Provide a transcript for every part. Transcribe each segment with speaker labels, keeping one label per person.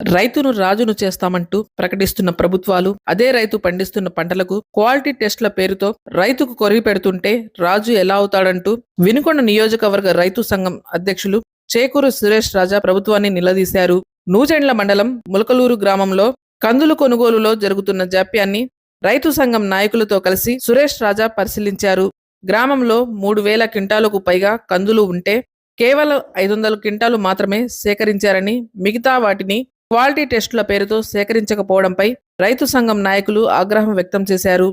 Speaker 1: రైతును రాజును చేస్తామంటూ ప్రకటిస్తున్న ప్రభుత్వాలు అదే రైతు పండిస్తున్న పంటలకు క్వాలిటీ టెస్ట్ల పేరుతో రైతుకు కొరివి పెడుతుంటే రాజు ఎలా అవుతాడంటూ వినుకొండ నియోజకవర్గ రైతు సంఘం అధ్యక్షులు చేకూరు సురేష్ రాజా ప్రభుత్వాన్ని నిలదీశారు. నూజెండ్ల మండలం ములకలూరు గ్రామంలో కందులు కొనుగోలులో జరుగుతున్న జాప్యాన్ని రైతు సంఘం నాయకులతో కలిసి సురేష్ రాజా పరిశీలించారు. గ్రామంలో మూడు వేల క్వింటాలకు పైగా కందులు ఉంటే కేవలం ఐదు వందల క్వింటాలు మాత్రమే సేకరించారని మిగతా వాటిని క్వాలిటీ టెస్టుల పేరుతో సేకరించకపోవడంపై రైతు సంఘం నాయకులు ఆగ్రహం వ్యక్తం చేశారు.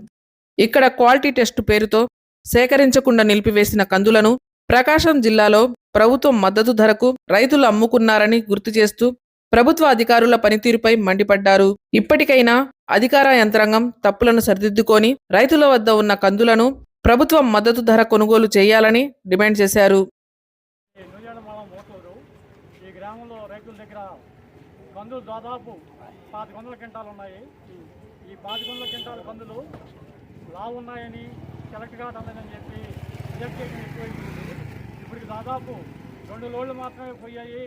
Speaker 1: ఇక్కడ క్వాలిటీ టెస్టు పేరుతో సేకరించకుండా నిలిపివేసిన కందులను ప్రకాశం జిల్లాలో ప్రభుత్వం మద్దతు ధరకు రైతులు అమ్ముకున్నారని గుర్తు చేస్తూ ప్రభుత్వ అధికారుల పనితీరుపై మండిపడ్డారు. ఇప్పటికైనా అధికార యంత్రాంగం తప్పులను సరిదిద్దుకొని రైతుల వద్ద ఉన్న కందులను ప్రభుత్వం మద్దతు ధర కొనుగోలు చేయాలని డిమాండ్ చేశారు.
Speaker 2: ఈ గ్రామంలో రైతుల దగ్గర కందులు దాదాపు పాతి వందల క్వింటాలు ఉన్నాయి. ఈ పాతిక వందల క్వింటాల కందులు లావు ఉన్నాయని సెలెక్ట్ కావట్లేదని చెప్పి రిజెక్ట్ ఎక్కువైపోయింది ఇప్పటికి దాదాపు రెండు లోడ్లు మాత్రమే పోయాయి.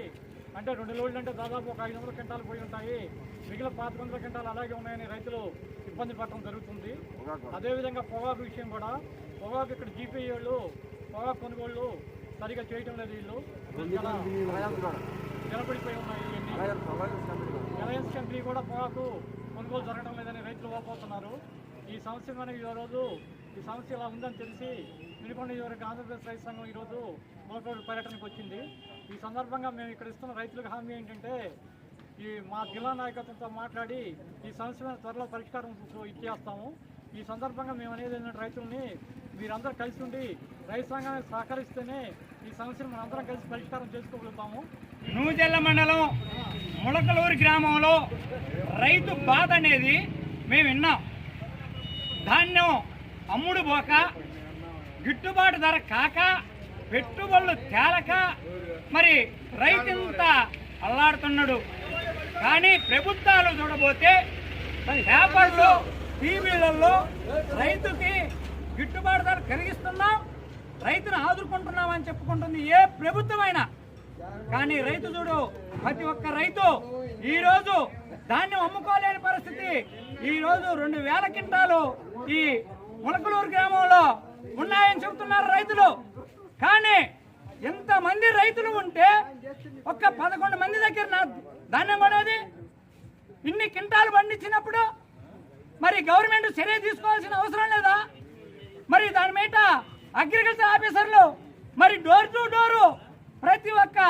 Speaker 2: అంటే రెండు లోడ్లు అంటే దాదాపు ఒక ఐదు వందల క్వింటాలు పోయి ఉంటాయి. మిగిలిన పాతి వందల క్వింటాలు అలాగే ఉన్నాయని రైతులు ఇబ్బంది పడటం జరుగుతుంది. అదేవిధంగా పొగాకు విషయం కూడా. పొగాకు ఇక్కడ జీపీ వాళ్ళు పొగాకు కొనుగోళ్ళు సరిగా చేయటం లేదు వీళ్ళు. నిలబడిపోయి ఉన్నాయి. ఎలయన్స్ రిలయన్స్ కంపెనీ కూడా పొగాకు కొనుగోలు జరగడం లేదని రైతులు వాపోతున్నారు ఈ సమస్య మనకి ఈ రోజు ఈ సమస్య ఇలా ఉందని తెలిసి వినుకొండ నియోజకవర్గ ఆంధ్రప్రదేశ్ రైతు సంఘం ఈరోజు మోటోడు పర్యటనకు వచ్చింది. ఈ సందర్భంగా మేము ఇక్కడ ఇస్తున్న రైతులకు హామీ ఏంటంటే ఈ మా జిల్లా నాయకత్వంతో మాట్లాడి ఈ సమస్య త్వరలో పరిష్కారం ఇచ్చేస్తాము. ఈ సందర్భంగా మేము అనేది ఏంటంటే రైతుల్ని మీరందరూ కలిసి ఉండి రైతు సంఘానికి సహకరిస్తేనే ఈ సమస్యను మనందరం కలిసి పరిష్కారం చేసుకోగలుగుతాము.
Speaker 3: నూజెల్ల మండలం ములకలూరు గ్రామంలో రైతు బాధ అనేది మేము విన్నాం. ధాన్యం అమ్ముడు పోక గిట్టుబాటు ధర కాక పెట్టుబడులు తేలక మరి రైతు ఇంత అల్లాడుతున్నాడు. కానీ ప్రభుత్వాలు చూడబోతే పేపర్లు నెలల్లో రైతుకి గిట్టుబాటు ధర కలిగిస్తున్నాం రైతును ఆదుకుంటున్నామని చెప్పుకుంటుంది ఏ ప్రభుత్వమైనా. కానీ రైతు చూడు ప్రతి ఒక్క రైతు ఈరోజు ధాన్యం అమ్ముకోలేని పరిస్థితి. ఈరోజు రెండు వేల క్వింటాలు ఈ ములకలూరు గ్రామంలో ఉన్నాయని చెబుతున్నారు రైతులు. కానీ ఎంతమంది రైతులు ఉంటే ఒక్క పదకొండు మంది దగ్గర నా ధాన్యం కొనేది? ఇన్ని క్వింటాలు పండించినప్పుడు మరి గవర్నమెంట్ చర్య తీసుకోవాల్సిన అవసరం లేదా? మరి దాని మీద అగ్రికల్చర్ ఆఫీసర్లు మరి డోర్ టు డోరు ప్రతి ఒక్క